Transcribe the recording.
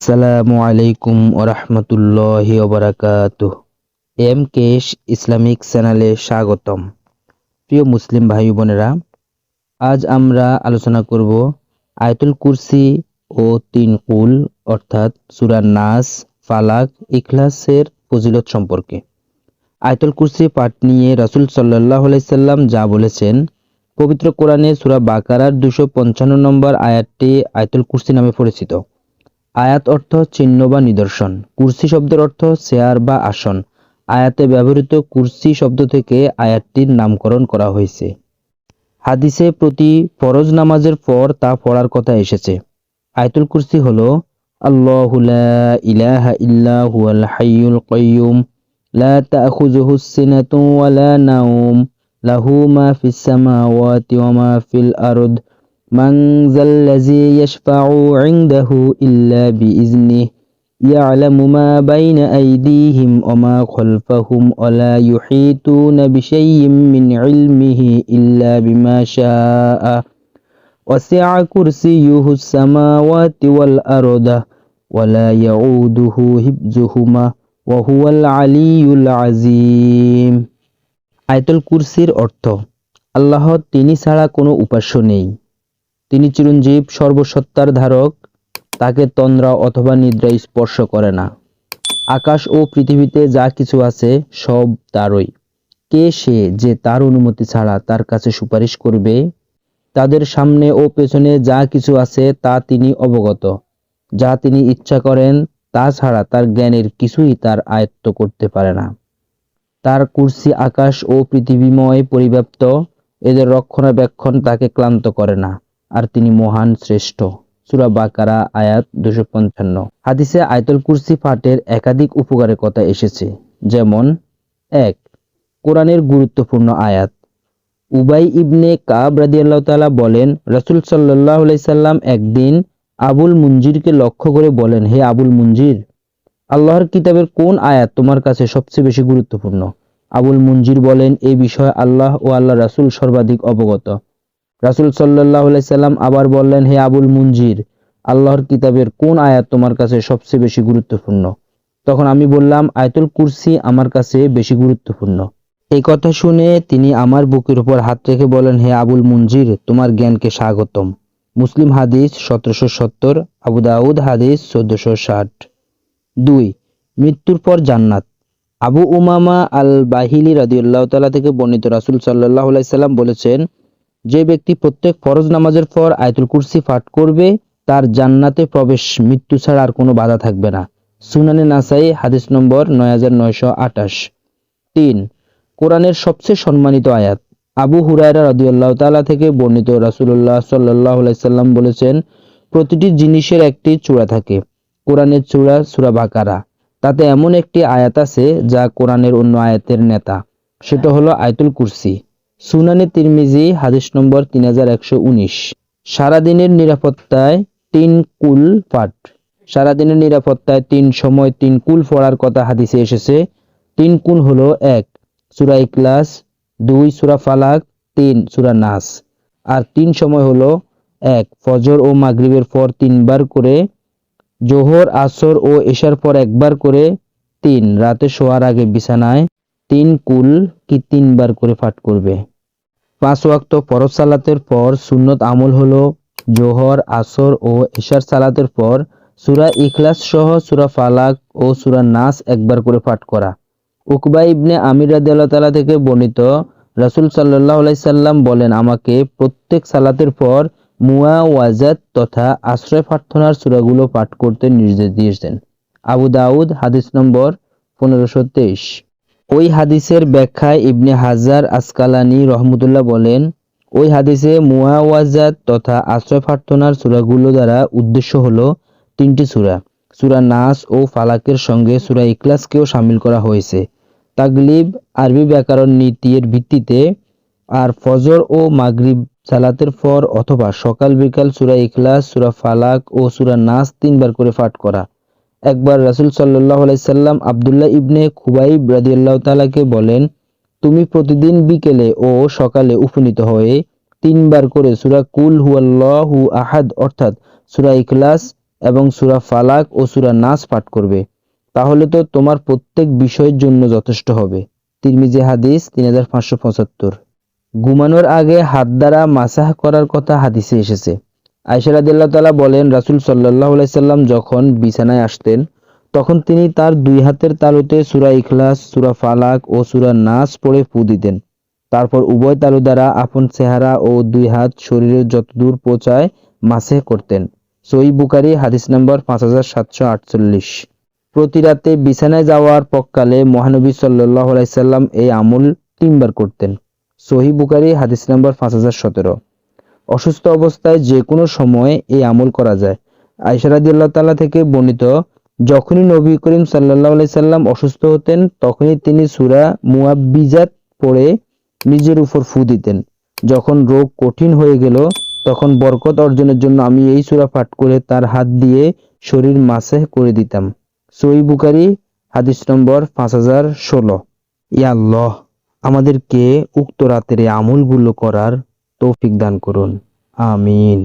আসসালামু আলাইকুম ওরহমতুল্লাহি এম কেশ ইসলামিক চ্যানেলে স্বাগতম। প্রিয় মুসলিম ভাই বোনেরা, আজ আমরা আলোচনা করব আয়তুল কুরসি ও তিন কুল, অর্থাৎ সুরা নাস, ফালাক, ইখলাসের ফজিলত সম্পর্কে। আয়তুল কুরসি পাঠ নিয়ে রাসূল আলাইহি সাল্লাম যা বলেছেন, পবিত্র কোরআনে সূরা বাকারার দুশো পঞ্চান্ন নম্বর আয়াতটি আয়তুল কুরসি নামে পরিচিত। আয়াত অর্থ চিহ্ন বা নিদর্শন, কুরসি শব্দের অর্থ চেয়ার বা আসন। আয়াতে ব্যবহৃত কুরসি শব্দ থেকে আয়াতটির নামকরণ করা হয়েছে। হাদিসে প্রতি ফরজ নামাজের পর তা পড়ার কথা এসেছে। আয়াতুল কুরসি হল, আল্লাহু من ذا الذي يشفع عنده إلا بإذنه يعلم ما بين أيديهم وما خلفهم ولا يحيطون بشيء من علمه إلا بما شاء وسع كرسيه السماوات والأرض ولا يعوده حفظهما وهو العلي العظيم আয়তুল কুরসির অর্থ আল্লাহ তিনি ছাড়া কোনো উপাস্য নেই তিনি চিরঞ্জীব সর্বসত্তার ধারক, তাকে তন্দ্রা অথবা নিদ্রা স্পর্শ করে না। আকাশ ও পৃথিবীতে যা কিছু আছে, সব তারই। কে সে যে তার অনুমতি ছাড়া তার কাছে সুপারিশ করবে? তাদের সামনে ও পেছনে যা কিছু আছে, তা তিনি অবগত। যা তিনি ইচ্ছা করেন, তা ছাড়া তার জ্ঞানের কিছুই তার আয়ত্ত করতে পারে না। তার কুর্সি আকাশ ও পৃথিবীময় পরিব্যাপ্ত, এদের রক্ষণাবেক্ষণ তাকে ক্লান্ত করে না। আর তিনি মহান শ্রেষ্ঠ। সুরা বাকারা, আয়াত দুশো পঞ্চান্ন। হাদিসে আয়তুল কুরসি পাঠের একাধিক উপকারের কথা এসেছে। যেমন, এক, কোরআনের গুরুত্বপূর্ণ আয়াত। উবাই ইবনে কাব রাদিয়াল্লাহু তালা বলেন, রাসূল আলাইহি সাল্লাম একদিন আবুল মুনজিরকে লক্ষ্য করে বলেন, হে আবুল মুনজির, আল্লাহর কিতাবের কোন আয়াত তোমার কাছে সবচেয়ে বেশি গুরুত্বপূর্ণ? আবুল মুনজির বলেন এই বিষয়ে আল্লাহ ও আল্লাহ রাসূল সর্বাধিক অবগত। রাসুল সাল্লাহ সাল্লাম আবার বললেন, হে আবুল মুনজির, আল্লাহর কিতাবের কোন আয়াত তোমার কাছে সবচেয়ে বেশি গুরুত্বপূর্ণ? তখন আমি বললাম, আয়তুল কুরসি আমার কাছে বেশি গুরুত্বপূর্ণ। এই কথা শুনে তিনি আমার বুকের উপর হাত রেখে বলেন হে আবুল মুনজির, তোমার জ্ঞানকে স্বাগতম। মুসলিম হাদিস সতেরোশো সত্তর, আবু দাউদ হাদিস চোদ্দশো ষাট। দুই, মৃত্যুর পর জান্নাত। আবু উমামা আল বাহিলি রাদিউল্লাহ তালা থেকে বর্ণিত রাসুল সাল্লাহ সাল্লাম বলেছেন যে ব্যক্তি প্রত্যেক ফরজ নামাজের পর আয়তুল কুরসি পাঠ করবে, তার জান্নাতে প্রবেশ, মৃত্যু ছাড়া আর কোনো বাধা থাকবে না। সুনানে নাসাই, হাদিস নম্বর নয় হাজার নয়শো আঠাশ। তিন, কোরআনের সবচেয়ে সম্মানিত আয়াত। আবু হুরায়রা রদিউল্লাহ তালা থেকে বর্ণিত রাসুল্লাহ সাল্লাহ সাল্লাম বলেছেন, প্রতিটি জিনিসের একটি চূড়া থাকে। কোরআনের চূড়া সুরা বাকারা। তাতে এমন একটি আয়াত আছে যা কোরআনের অন্য আয়াতের নেতা। সেটা হলো আয়তুল কুরসি। সুনানে তিরমিজি, হাদিস নম্বর তিন হাজার একশো উনিশ। সারাদিনের নিরাপত্তায় তিন কুল পাঠ। সারাদিনের নিরাপত্তায় তিন সময় তিন কুল পড়ার কথা হাদিসে এসেছে। তিন কুল হলো এক, সুরা ইকলাস দুই, সুরা ফালাক, তিন, সুরা নাস। আর তিন সময় হলো এক, ফজর ও মাগরিবের পর তিনবার করে, জোহর, আসর ও এশার পর একবার করে, তিন, রাতে শোয়ার আগে বিছানায় তিন কুল কি তিনবার করে পাঠ করবে? পাঁচ ওয়াক্ত ফরজ সালাতের পর সুন্নত আমল হলো জোহর, আসর ও এশার সালাতের পর সুরা ইখলাস সহ সুরা ফালাক ও সুরা নাস একবার করে পাঠ করা। উকবা ইবনে আমির তাআলা থেকে বর্ণিত রাসূল আলাইহি সাল্লাম বলেন, আমাকে প্রত্যেক সালাতের পর মুয়া, ওয়াজাত তথা আশ্রয় প্রার্থনার সুরাগুলো পাঠ করতে নির্দেশ দিয়েছেন। আবু দাউদ, হাদিস নম্বর পনেরোশো তেইশ। ওই হাদিসের ব্যাখ্যায় ইবনে হাজার আসকালানি রহমতুল্লাহ বলেন, ওই হাদিসে মুয়াওয়াজাত তথা আশ্রয় প্রার্থনার সূরাগুলো দ্বারা উদ্দেশ্য হলো তিনটি সূরা। সূরা নাস ও ফালাকের সঙ্গে সূরা ইখলাসকেও সামিল করা হয়েছে। তাগলিব, আরবি ব্যাকরণ নীতির ভিত্তিতে আর ফজর ও মাগরিব সালাতের পর অথবা সকাল বিকাল সূরা ইখলাস, সূরা ফালাক ও সূরা নাস তিনবার করে পাঠ করা। একবার রাসুল সাল্লাহ আলাইসাল্লাম আবদুল্লাহ ইবনে খুবাইব রাদিয়াল্লাহ তালাকে বলেন, তুমি প্রতিদিন বিকেলে ও সকালে উপনীত হয়ে তিনবার করে সুরা কুল হুয়াল্লাহু আহাদ অর্থাৎ সুরা ইখলাস এবং সুরা ফালাক ও সুরা নাস পাঠ করবে। তাহলে তো তোমার প্রত্যেক বিষয়ের জন্য যথেষ্ট হবে। তিরমিজি হাদিস তিন হাজার পাঁচশো পঁচাত্তর। ঘুমানোর আগে হাত দ্বারা মাসাহ করার কথা হাদিসে এসেছে। আয়সা রাদিল্লাহ তাআলা বলেন, রাসূল আলাইহি সাল্লাম যখন বিছানায় আসতেন, তখন তিনি তার দুই হাতের তালুতে সুরা ইখলাস, সুরা ফালাক ও সুরা নাস পড়ে ফু দিতেন। তারপর উভয় তালু দ্বারা আপন চেহারা ও দুই হাত শরীরের যতদূর পৌঁছায় মাসে করতেন। সই বুকারি হাদিস নম্বর পাঁচ হাজার সাতশো আটচল্লিশ। প্রতি রাতে বিছানায় যাওয়ার পক্কালে মহানবী সাল্লাহ আলাইসাল্লাম এই আমল তিনবার করতেন। সহি বুকারি হাদিস নম্বর পাঁচ হাজার সতেরো। অসুস্থ অবস্থায় যে কোনো সময় এই আমল করা যায়। আয়সা রাদিয়াল্লাহ তাআলা থেকে বর্ণিত, যখনই নবী করিম সাল্লাল্লাহু আলাইহি সাল্লাম অসুস্থ হতেন, তখনই তিনি সূরা মুআব্বিজাত পড়ে নিজের উপর ফু দিতেন। যখন রোগ কঠিন হয়ে গেল, তখন বরকত অর্জনের জন্য আমি এই সুরা পাঠ করে তার হাত দিয়ে শরীর মাসেহ করে দিতাম। সই বুকারি হাদিস নম্বর পাঁচ হাজার ষোলো। ইয়া আল্লাহ, আমাদেরকে উক্ত রাতের আমলগুলো করার তৌফিক দান করুন। আমিন।